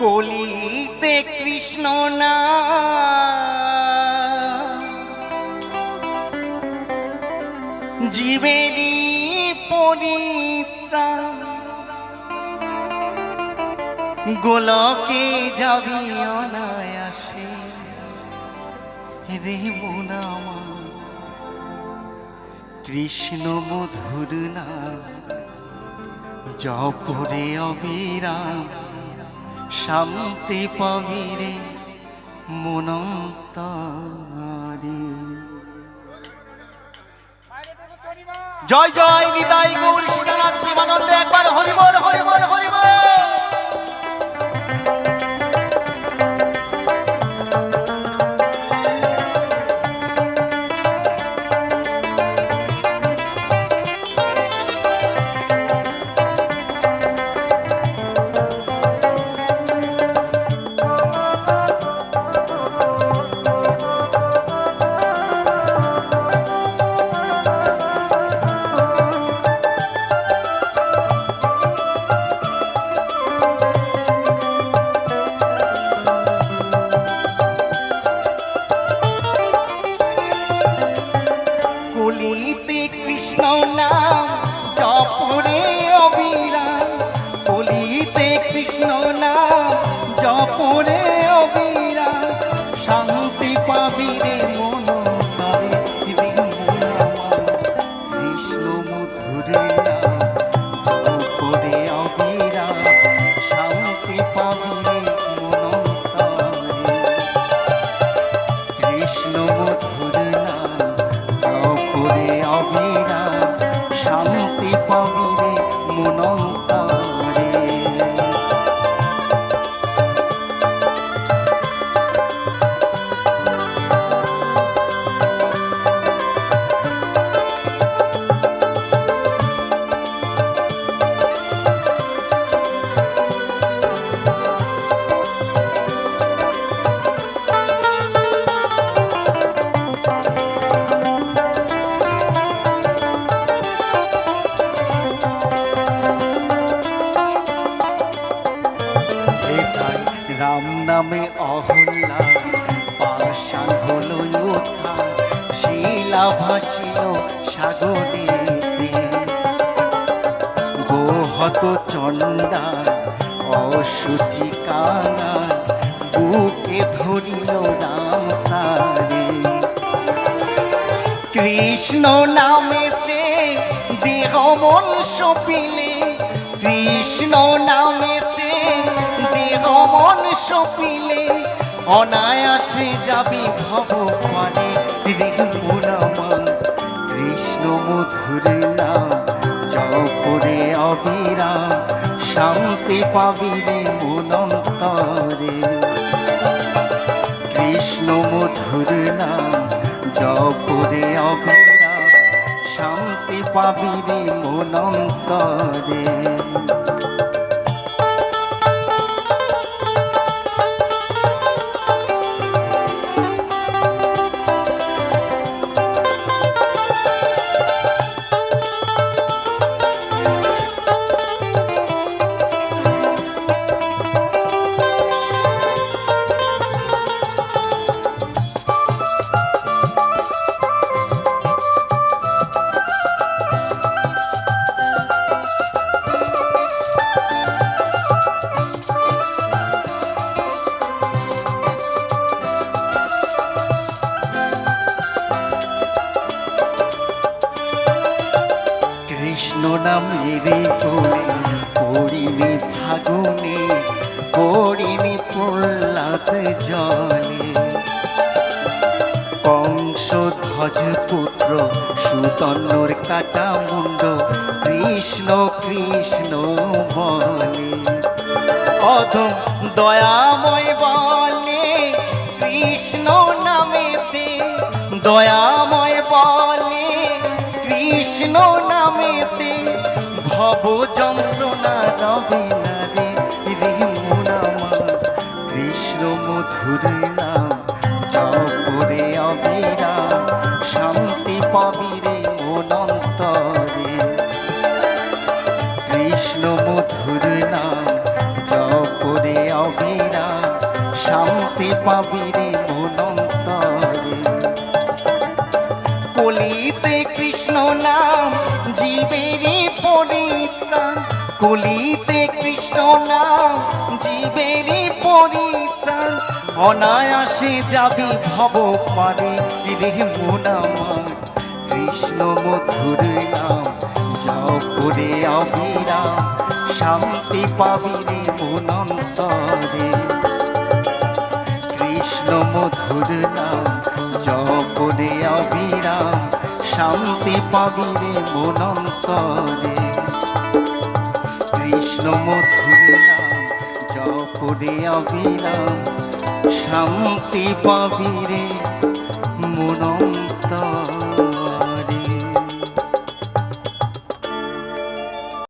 কলিতে কৃষ্ণ না। জীবেরই পরিত্রাণ গোলকে যাবি অনায়াসে। রে মোনামা কৃষ্ণ মধুর নাম জপরে অবিরাম। শান্তি পাবিরে মনন্তরে। জয় জয় নিতাই গৌর সীতানাথ প্রেমানন্দে একবার হরিবল হরিবল হরিবল। নাম জপরে অবিরাম বলিতে কৃষ্ণ নাম জপরে অবিরাম শান্তি পাবি রে মন। কৃষ্ণ মধুরে নামে অহল্লা পাশান হলো উঠা শিলা ভাসিল সাগরে গোহত চণ্ডা অসুচি কানা বুকে ধরিল রাম তারে। কৃষ্ণ নামেতে দেহ মন সপিলে, কৃষ্ণ নামেতে মন সপিলে অনায়াসে যাবি ভগবানে। রিমুনামা কৃষ্ণ মধুর নাম জপরে অবিরাম, শান্তি পাবি রে মনন্তরে। কৃষ্ণ মধুর নাম জপরে অবিরাম, শান্তি পাবি রে মনন্তরে। প্রহ্লাদ জলে কংস ধ্বজ পুত্র, সুতন্নর কাটা মুন্ড, কৃষ্ণ কৃষ্ণ বলে। অধম দয়াময় বলে, কৃষ্ণ নামেতে দয়াময় বলে, কৃষ্ণ নামেতে ভব যন্ত্রণা রবে মধুর জপরে অবিরাম, শান্তি পাবিরে মনন্তরে। কৃষ্ণ জপরে অবিরাম পাবি রে মনন্তরে। কলিতে কৃষ্ণ নাম জীবেরই পরিত্রাণ। কলিতে কৃষ্ণ নাম জীবেরই পরিত্রাণ। অনায়াসে যাবি ভব পারে রে মন আমার। কৃষ্ণ মধুর নাম জপরে অবিরাম। শান্তি পাবি রে মনন্তরে। কৃষ্ণ মধুর নাম জপরে অবিরাম। শান্তি পাবি রে মনন্তরে। কৃষ্ণ মধুর নাম জপরে অবিরাম শান্তি পাবিরে মনন্তরে।